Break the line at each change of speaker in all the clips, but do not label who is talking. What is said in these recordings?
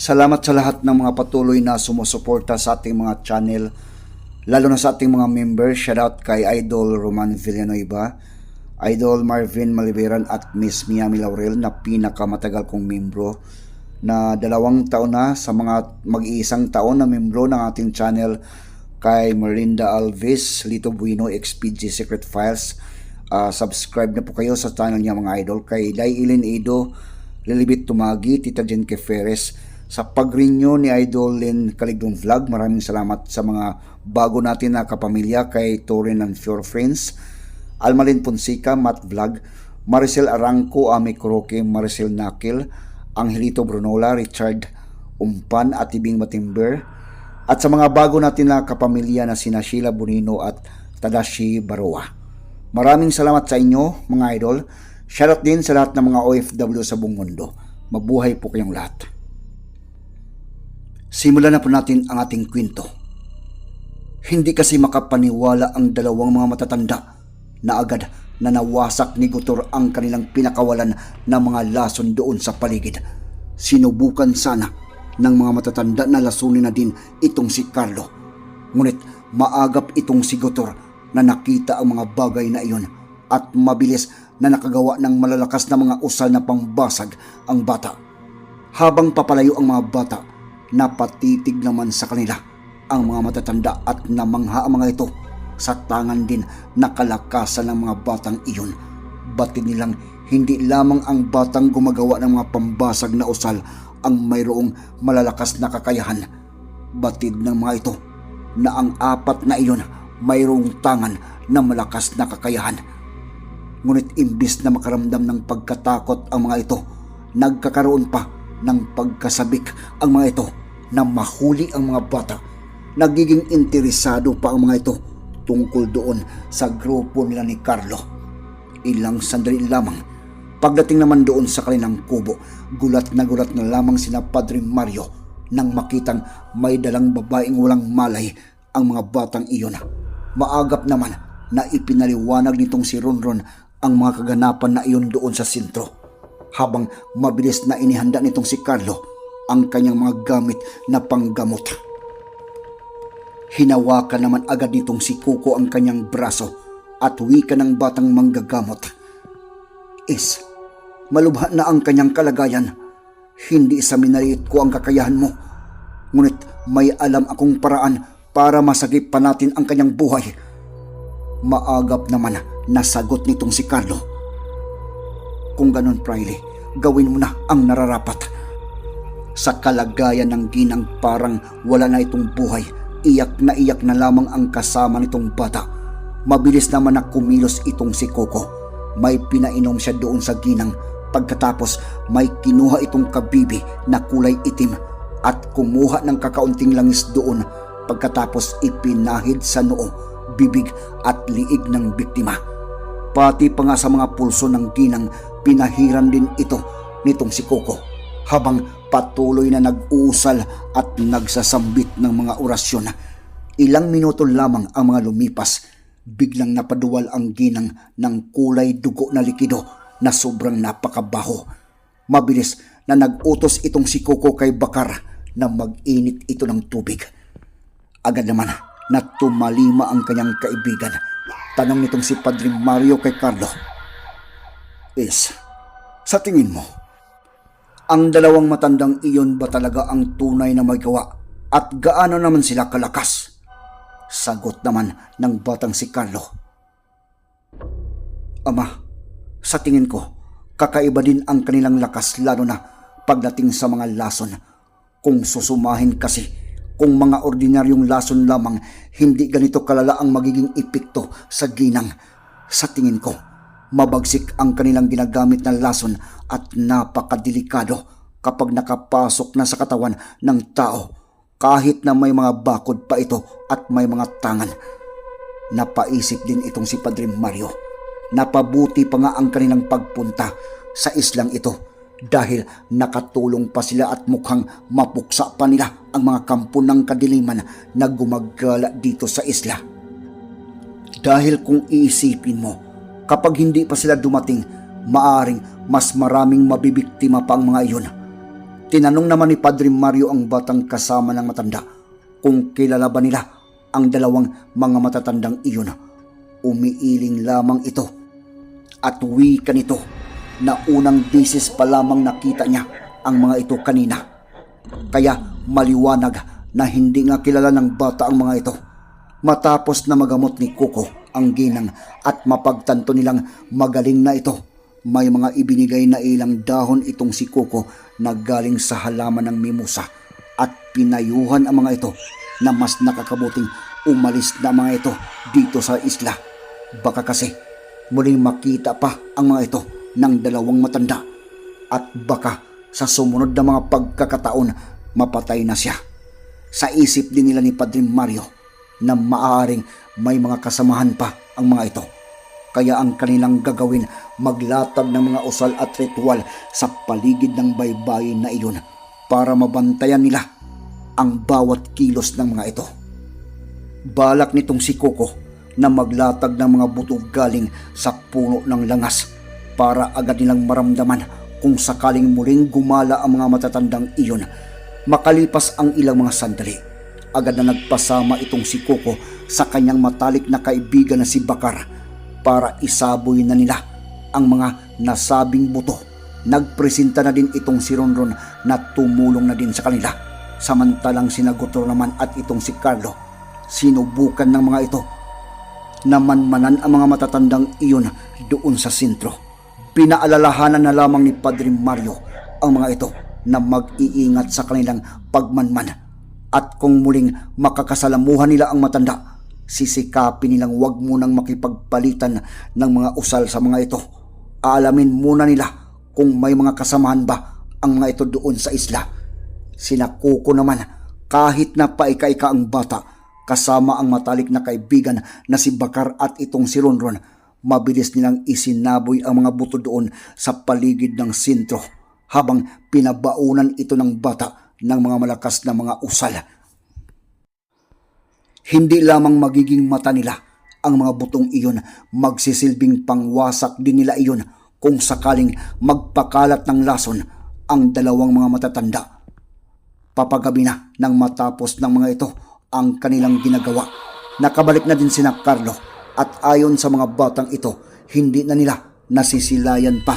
Salamat sa lahat ng mga patuloy na sumusuporta sa ating mga channel, lalo na sa ating mga members. Shoutout kay Idol Roman Villanueva, Idol Marvin Maliberan at Miss Miami Laurel na pinakamatagal kong membro na dalawang taon na sa mga mag-iisang taon na membro ng ating channel kay Marinda Alves, Lito Bueno, XPG Secret Files. Ah, subscribe na po kayo sa channel niya mga idol kay Day Ilin Edo, Lilibit Tumagi, Tita Jen Keferes sa pag-renew ni Idol Lin Kaligdong Vlog. Maraming salamat sa mga bago natin na kapamilya kay Torin and Pure Friends, Almalin Ponsica, Matt Vlog, Maricel Arangco, Ami Kuroke, Maricel Nakil, Angelito Brunola, Richard Umpan at Ibing Matimber, at sa mga bago natin na kapamilya na sina Sheila Bonino at Tadashi Baroa. Maraming salamat sa inyo mga idol. Shoutout din sa lahat ng mga OFW sa buong mundo. Mabuhay po kayong lahat. Simulan na po natin ang ating kwento. Hindi kasi makapaniwala ang dalawang mga matatanda na agad na nawasak ni Gutor ang kanilang pinakawalan ng mga lason doon sa paligid. Sinubukan sana ng mga matatanda na lasunin na din itong si Carlo. Ngunit maagap itong si Gutor na nakita ang mga bagay na iyon at mabilis na nakagawa ng malalakas na mga usal na pangbasag ang bata. Habang papalayo ang mga bata, napatitig naman sa kanila ang mga matatanda at namangha ang mga ito sa tangan din na kalakasan ng mga batang iyon. Batid nilang hindi lamang ang batang gumagawa ng mga pambasag na usal ang mayroong malalakas na kakayahan. Batid ng mga ito na ang apat na iyon mayroong tangan na malakas na kakayahan. Ngunit imbis na makaramdam ng pagkatakot ang mga ito, nagkakaroon pa ng pagkasabik ang mga ito na mahuli ang mga bata. Nagiging interesado pa ang mga ito tungkol doon sa grupo nila ni Carlo. Ilang sandali lamang. Pagdating naman doon sa kanilang kubo, gulat na gulat na lamang sina Padre Mario nang makitang may dalang babaeng walang malay ang mga batang iyon. Maagap naman na ipinaliwanag nitong si Ronron ang mga kaganapan na iyon doon sa sintro. Habang mabilis na inihanda nitong si Carlo ang kanyang mga gamit na panggamot. Hinawakan naman agad nitong si Kuko ang kanyang braso at wika ng batang manggagamot. Is, malubha na ang kanyang kalagayan. Hindi sa minaliit ko ang kakayahan mo. Ngunit may alam akong paraan para masagip pa natin ang kanyang buhay. Maagap naman na sagot nitong si Carlo. Kung ganun, Priley, gawin mo na ang nararapat. Sa kalagayan ng ginang parang wala na itong buhay, iyak na iyak na lamang ang kasama nitong bata. Mabilis naman na kumilos itong si Coco. May pinainom siya doon sa ginang pagkatapos may kinuha itong kabibi na kulay itim at kumuha ng kakaunting langis doon pagkatapos ipinahid sa noo, bibig at liig ng biktima. Pati pa nga sa mga pulso ng ginang pinahiran din ito nitong si Coco habang patuloy na nag-uusal at nagsasambit ng mga orasyon. Ilang minuto lamang ang mga lumipas, biglang napaduwal ang ginang ng kulay dugo na likido na sobrang napakabaho. Mabilis na nag-utos itong si Coco kay Bakar na mag-init ito ng tubig. Agad naman na tumalima ang kanyang kaibigan. Tanong nitong si Padre Mario kay Carlo. Is, sa tingin mo, ang dalawang matandang iyon ba talaga ang tunay na may gawa at gaano naman sila kalakas? Sagot naman ng batang si Carlo. Ama, sa tingin ko, kakaiba din ang kanilang lakas lalo na pagdating sa mga lason. Kung susumahin kasi, kung mga ordinaryong lason lamang, hindi ganito kalala ang magiging epekto sa ginang. Sa tingin ko, mabagsik ang kanilang ginagamit na lason at napakadelikado kapag nakapasok na sa katawan ng tao kahit na may mga bakod pa ito at may mga tangan. Napaisip din itong si Padre Mario. Napabuti pa nga ang kanilang pagpunta sa islang ito dahil nakatulong pa sila at mukhang mapuksa pa nila ang mga kampo ng kadiliman na gumagala dito sa isla. Dahil kung iisipin mo, kapag hindi pa sila dumating, maaring mas maraming mabibiktima pa ang mga iyon. Tinanong naman ni Padre Mario ang batang kasama ng matanda kung kilala ba nila ang dalawang mga matatandang iyon. Umiiling lamang ito at wika nito na unang bisis pa lamang nakita niya ang mga ito kanina. Kaya maliwanag na hindi nga kilala ng bata ang mga ito. Matapos na magamot ni Kuko ang ginang at mapagtanto nilang magaling na ito, may mga ibinigay na ilang dahon itong si Kuko na galing sa halaman ng mimosa at pinayuhan ang mga ito na mas nakakabuting umalis na mga ito dito sa isla. Baka kasi muling makita pa ang mga ito ng dalawang matanda at baka sa sumunod na mga pagkakataon mapatay na siya. Sa isip din nila ni Padre Mario na maaaring may mga kasamahan pa ang mga ito. Kaya ang kanilang gagawin maglatag ng mga usal at ritual sa paligid ng baybayin na iyon para mabantayan nila ang bawat kilos ng mga ito. Balak nitong si Coco na maglatag ng mga buto galing sa puno ng langas para agad nilang maramdaman kung sakaling muling gumala ang mga matatandang iyon. Makalipas ang ilang mga sandali, agad na nagpasama itong si Coco sa kanyang matalik na kaibigan na si Bakar para isaboy na nila ang mga nasabing buto. Nagpresenta na din itong si Ronron na tumulong na din sa kanila. Samantalang sinagutor naman at itong si Carlo, sinubukan ng mga ito namanmanan ang mga matatandang iyon doon sa sentro. Pinaalalahanan na lamang ni Padre Mario ang mga ito na mag-iingat sa kanilang pagmanman. At kung muling makakasalamuhan nila ang matanda, sisikapin nilang wag munang makipagpalitan ng mga usal sa mga ito. Alamin muna nila kung may mga kasamahan ba ang mga ito doon sa isla. Sinakuko naman kahit na paika-ika ang bata kasama ang matalik na kaibigan na si Bakar at itong si Ronron, mabilis nilang isinaboy ang mga buto doon sa paligid ng sintro habang pinabaunan ito ng bata ng mga malakas na mga usal. Hindi lamang magiging mata nila ang mga butong iyon, magsisilbing pangwasak din nila iyon kung sakaling magpakalat ng lason ang dalawang mga matatanda. Papagabi na nang matapos ng mga ito ang kanilang ginagawa. Nakabalik na din sina Carlo at ayon sa mga batang ito, hindi na nila nasisilayan pa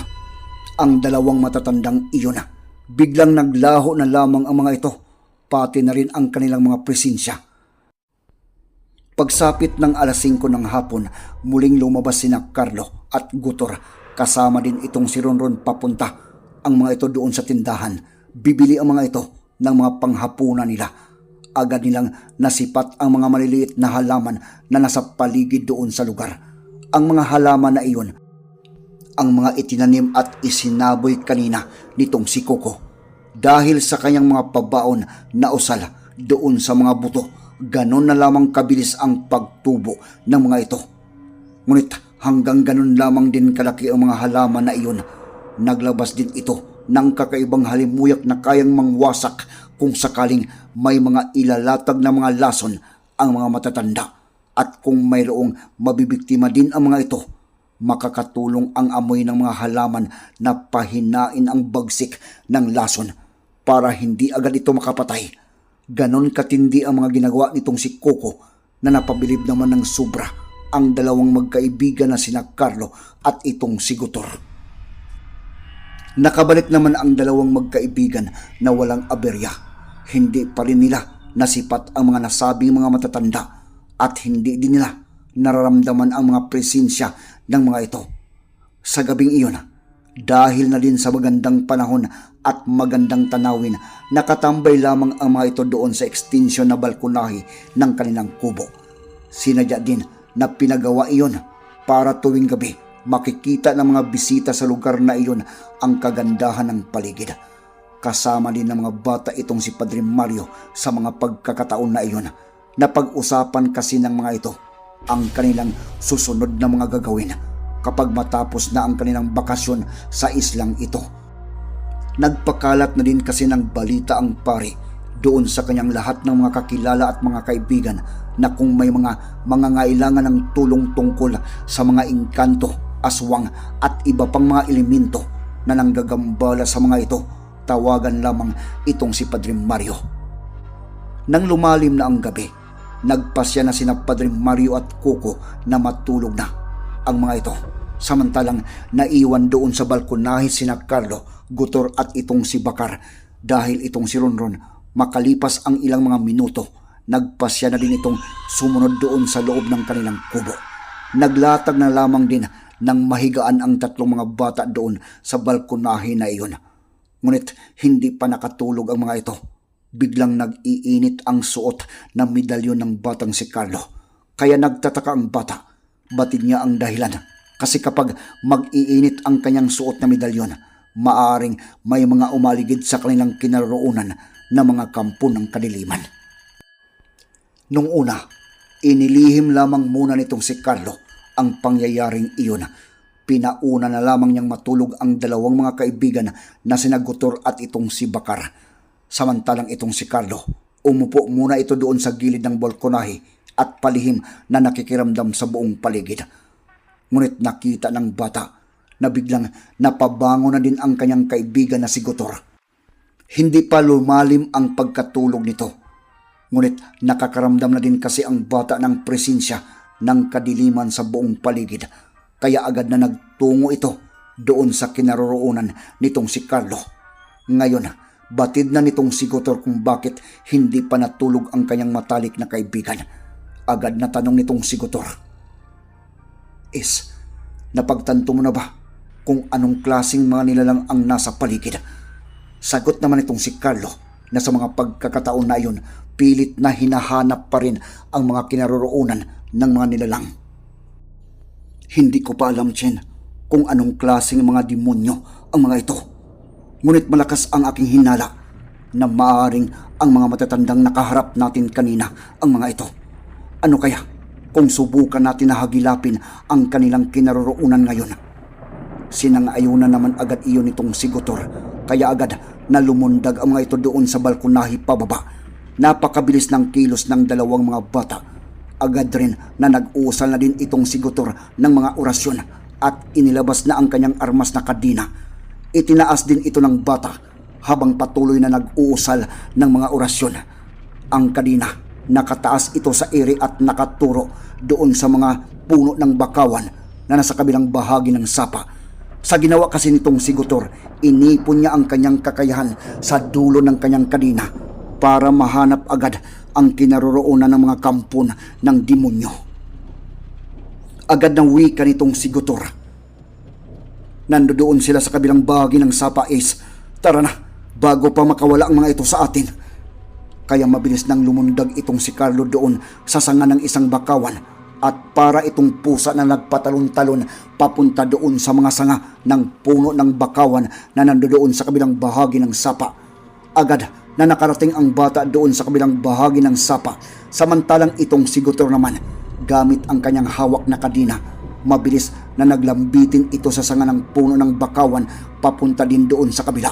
ang dalawang matatandang iyon. Biglang naglaho na lamang ang mga ito, pati na rin ang kanilang mga presensya. Pagsapit ng alas 5 ng hapon, muling lumabas sina Carlo at Gutor. Kasama din itong si Ronron papunta. Ang mga ito doon sa tindahan. Bibili ang mga ito ng mga panghapunan nila agad nilang nasipat ang mga maliliit na halaman na nasa paligid doon sa lugar. Ang mga halaman na iyon, ang mga itinanim at isinaboy kanina nitong si Coco. Dahil sa kanyang mga pabaon na usal doon sa mga buto, ganon na lamang kabilis ang pagtubo ng mga ito. Ngunit hanggang ganon lamang din kalaki ang mga halaman na iyon. Naglabas din ito ng kakaibang halimuyak na kayang mangwasak kung sakaling may mga ilalatag na mga lason ang mga matatanda at kung mayroong mabibiktima din ang mga ito, makakatulong ang amoy ng mga halaman na pahinain ang bagsik ng lason para hindi agad ito makapatay. Ganon katindi ang mga ginagawa nitong si Coco na napabilib naman ng sobra ang dalawang magkaibigan na sina Carlo at itong si Gutor. Nakabalik naman ang dalawang magkaibigan na walang aberya. Hindi pa rin nila nasipat ang mga nasabing mga matatanda at hindi din nila nararamdaman ang mga presensya ng mga ito. Sa gabing iyon, dahil na din sa magandang panahon at magandang tanawin, nakatambay lamang ang mga ito doon sa extension na balkonahe ng kanilang kubo. Sinadya din na pinagawa iyon para tuwing gabi makikita ng mga bisita sa lugar na iyon ang kagandahan ng paligid. Kasama din ng mga bata itong si Padre Mario sa mga pagkakataon na iyon. Napag-usapan kasi ng mga ito ang kanilang susunod na mga gagawin kapag matapos na ang kanilang bakasyon sa islang ito. Nagpakalat na din kasi ng balita ang pari doon sa kanyang lahat ng mga kakilala at mga kaibigan na kung may mga mangangailangan ng tulong tungkol sa mga engkanto, aswang at iba pang mga elemento na nanggagambala sa mga ito tawagan lamang itong si Padre Mario. Nang lumalim na ang gabi, nagpasya na sina Padre Mario at Coco na matulog na ang mga ito. Samantalang naiwan doon sa balkonahe sina Carlo, Gutor at itong si Bakar dahil itong si Ronron makalipas ang ilang mga minuto nagpasya na din itong sumunod doon sa loob ng kanilang kubo. Naglatag na lamang din ng mahigaan ang tatlong mga bata doon sa balkonahe na iyon. Ngunit hindi pa nakatulog ang mga ito. Biglang nag-iinit ang suot ng medalyon ng batang si Carlo. Kaya nagtataka ang bata. Batid niya ang dahilan. Kasi kapag mag-iinit ang kanyang suot na medalyon, maaring may mga umaligid sa kanilang kinaroonan na mga kampo ng kadiliman. Nung una, inilihim lamang muna nitong si Carlo ang pangyayaring iyon. Pinauna na lamang niyang matulog ang dalawang mga kaibigan na sinagutor at itong si Bakar. Samantalang itong si Carlo, umupo muna ito doon sa gilid ng balkonahe at palihim na nakikiramdam sa buong paligid. Ngunit nakita ng bata na biglang napabango na din ang kanyang kaibigan na si Gutor. Hindi pa lumalim ang pagkatulog nito. Ngunit nakakaramdam na din kasi ang bata ng presensya ng kadiliman sa buong paligid. Kaya agad na nagtungo ito doon sa kinaroroonan nitong si Carlo. Ngayon, batid na nitong si Gutor kung bakit hindi pa natulog ang kanyang matalik na kaibigan. Agad na tanong nitong si Gutor. Is, napagtanto mo na ba kung anong klasing mga nilalang ang nasa paligid? Sagot naman itong si Carlo na sa mga pagkakataon na iyon, pilit na hinahanap pa rin ang mga kinaroroonan ng mga nilalang. Hindi ko pa alam, Chen, kung anong klaseng mga demonyo ang mga ito. Ngunit malakas ang aking hinala na maaring ang mga matatandang nakaharap natin kanina ang mga ito. Ano kaya kung subukan natin na hagilapin ang kanilang kinaroroonan ngayon? Sinangayunan naman agad iyon nitong si Gutor, kaya agad na lumundag ang mga ito doon sa balkonahi pababa. Napakabilis ng kilos ng dalawang mga bata. Agad rin na nag-uusal na din itong si Gutor ng mga orasyon at inilabas na ang kanyang armas na kadina. Itinaas din ito ng bata habang patuloy na nag-uusal ng mga orasyon. Ang kadina, nakataas ito sa ere at nakaturo doon sa mga puno ng bakawan na nasa kabilang bahagi ng sapa. Sa ginawa kasi nitong si Gutor, inipon niya ang kanyang kakayahan sa dulo ng kanyang kadina para mahanap agad ang kinaroroonan ng mga kampon ng demonyo. Agad ng wika nitong si Gutor. Nandoon sila sa kabilang bahagi ng Sapa Ace. Tara na, bago pa makawala ang mga ito sa atin. Kaya mabilis nang lumundag itong si Carlo doon sa sanga ng isang bakawan at para itong pusa na nagpatalon-talon papunta doon sa mga sanga ng puno ng bakawan na nandoon sa kabilang bahagi ng sapa. Agad na nakarating ang bata doon sa kabilang bahagi ng sapa samantalang itong si Gutor naman gamit ang kanyang hawak na kadina. Mabilis na naglambitin ito sa sanga ng puno ng bakawan papunta din doon sa kabila.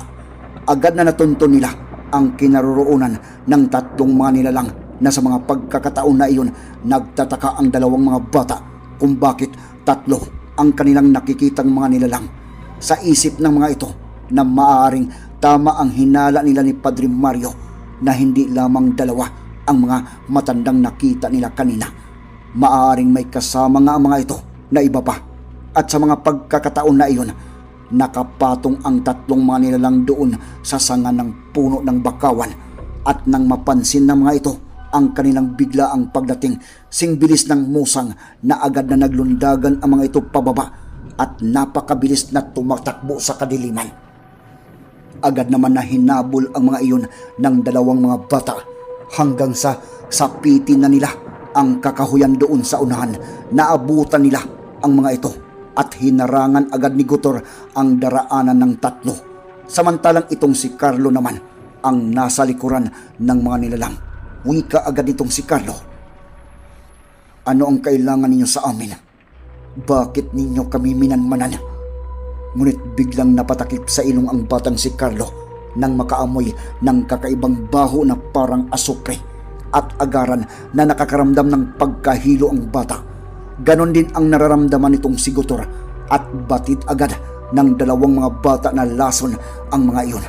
Agad na natunto nila ang kinaroroonan ng tatlong mga nilalang na sa mga pagkakataon na iyon nagtataka ang dalawang mga bata kung bakit tatlo ang kanilang nakikitang mga nilalang. Sa isip ng mga ito na maaaring tama ang hinala nila ni Padre Mario na hindi lamang dalawa ang mga matandang nakita nila kanina. Maaaring may kasama nga ang mga ito na iba pa. At sa mga pagkakataon na iyon, nakapatong ang tatlong mga nilalang doon sa sanga ng puno ng bakawan at nang mapansin ng mga ito ang kanilang bigla ang pagdating sing bilis ng musang na agad na naglundagan ang mga ito pababa at napakabilis na tumatakbo sa kadiliman. Agad naman na hinabol ang mga iyon ng dalawang mga bata hanggang sa sapitin na nila ang kakahuyan doon sa unahan. Naabutan nila ang mga ito at hinarangan agad ni Gutor ang daraanan ng tatlo. Samantalang itong si Carlo naman ang nasa likuran ng mga nilalang. Wika agad itong si Carlo. Ano ang kailangan ninyo sa amin? Bakit ninyo kami minanmanan? Ngunit biglang napatakip sa ilong ang batang si Carlo nang makaamoy ng kakaibang baho na parang asupre at agaran na nakakaramdam ng pagkahilo ang bata. Ganon din ang nararamdaman nitong si Gutor at batid agad ng dalawang mga bata na lason ang mga iyon.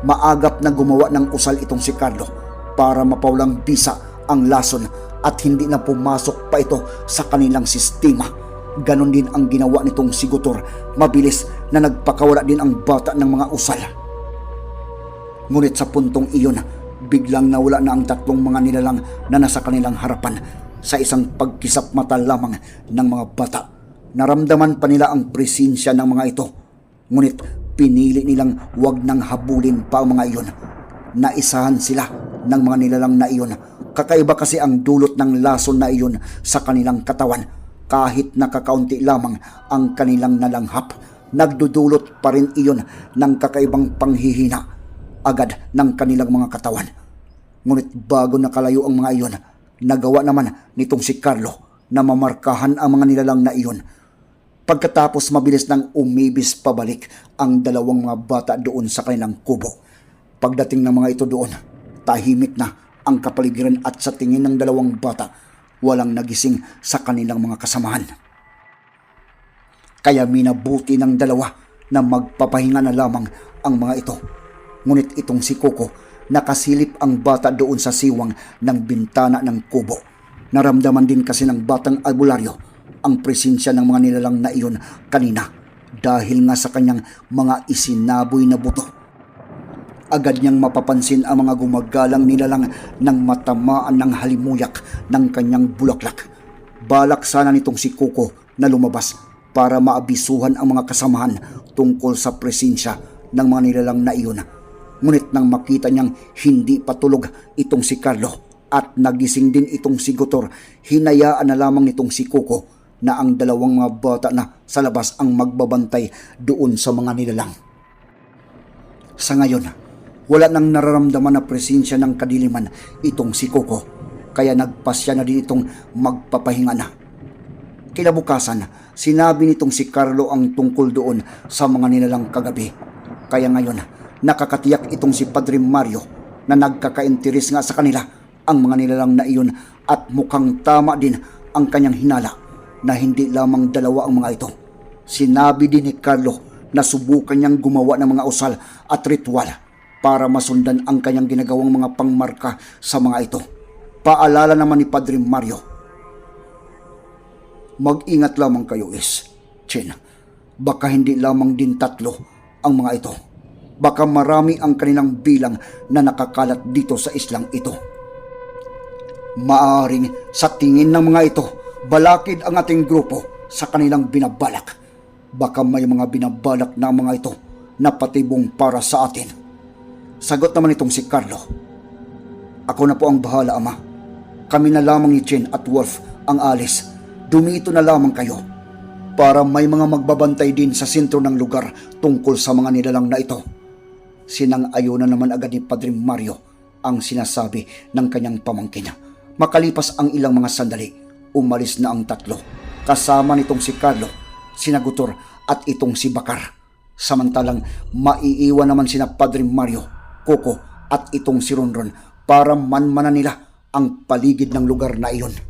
Maagap na gumawa ng usal itong si Carlo para mapaulang bisa ang lason at hindi na pumasok pa ito sa kanilang sistema. Ganon din ang ginawa nitong si Gutor. Mabilis na nagpakawala din ang bata ng mga usal. Ngunit sa puntong iyon, biglang nawala na ang tatlong mga nilalang na nasa kanilang harapan sa isang pagkisap mata lamang ng mga bata. Naramdaman pa nila ang presensya ng mga ito. Ngunit pinili nilang wag nang habulin pa ang mga iyon. Naisahan sila ng mga nilalang na iyon. Kakaiba kasi ang dulot ng lason na iyon sa kanilang katawan. Kahit nakakaunti lamang ang kanilang nalanghap, nagdudulot pa rin iyon ng kakaibang panghihina agad ng kanilang mga katawan. Ngunit bago nakalayo ang mga iyon, nagawa naman nitong si Carlo na mamarkahan ang mga nilalang na iyon. Pagkatapos mabilis nang umibis pabalik ang dalawang mga bata doon sa kanilang kubo. Pagdating ng mga ito doon, tahimik na ang kapaligiran at sa tingin ng dalawang bata, walang nagising sa kanilang mga kasamahan. Kaya minabuti ng dalawa na magpapahinga na lamang ang mga ito. Ngunit itong si Coco, nakasilip ang bata doon sa siwang ng bintana ng kubo. Naramdaman din kasi ng batang albularyo ang presensya ng mga nilalang na iyon kanina dahil nga sa kanyang mga isinaboy na buto. Agad niyang mapapansin ang mga gumagalang nilalang ng matamaan ng halimuyak ng kanyang bulaklak. Balak sana nitong si Coco na lumabas para maabisuhan ang mga kasamahan tungkol sa presensya ng mga nilalang na iyon. Ngunit nang makita niyang hindi patulog itong si Carlo at nagising din itong si Gutor, hinayaan na lamang nitong si Coco na ang dalawang mga bata na sa labas ang magbabantay doon sa mga nilalang. Sa ngayon, wala nang nararamdaman na presensya ng kadiliman itong si Coco, kaya nagpasya na din itong magpapahinga na. Kinabukasan, sinabi nitong si Carlo ang tungkol doon sa mga nilalang kagabi. Kaya ngayon, nakakatiyak itong si Padre Mario na nagkakainteres nga sa kanila ang mga nilalang na iyon at mukhang tama din ang kanyang hinala na hindi lamang dalawa ang mga ito. Sinabi din ni Carlo na subukan niyang gumawa ng mga usal at ritual para masundan ang kanyang ginagawang mga pangmarka sa mga ito. Paalala naman ni Padre Mario, Mag-ingat lamang kayo is, Chin. Baka hindi lamang din tatlo ang mga ito. Baka marami ang kanilang bilang na nakakalat dito sa islang ito. Maaring sa tingin ng mga ito, balakid ang ating grupo sa kanilang binabalak. Baka may mga binabalak na mga ito na patibong para sa atin. Sagot naman itong si Carlo. Ako na po ang bahala, Ama. Kami na lamang ni Chen at Wolf ang alis. Dumito na lamang kayo para may mga magbabantay din sa sentro ng lugar tungkol sa mga nilalang na ito. Sinang-ayo na naman agad ni Padre Mario ang sinasabi ng kanyang pamangkin. Makalipas ang ilang mga sandali, umalis na ang tatlo. Kasama nitong si Carlo, sinagutor at itong si Bakar. Samantalang maiiwan naman sina Padre Mario, Coco at itong si Ronron para manmanan nila ang paligid ng lugar na iyon.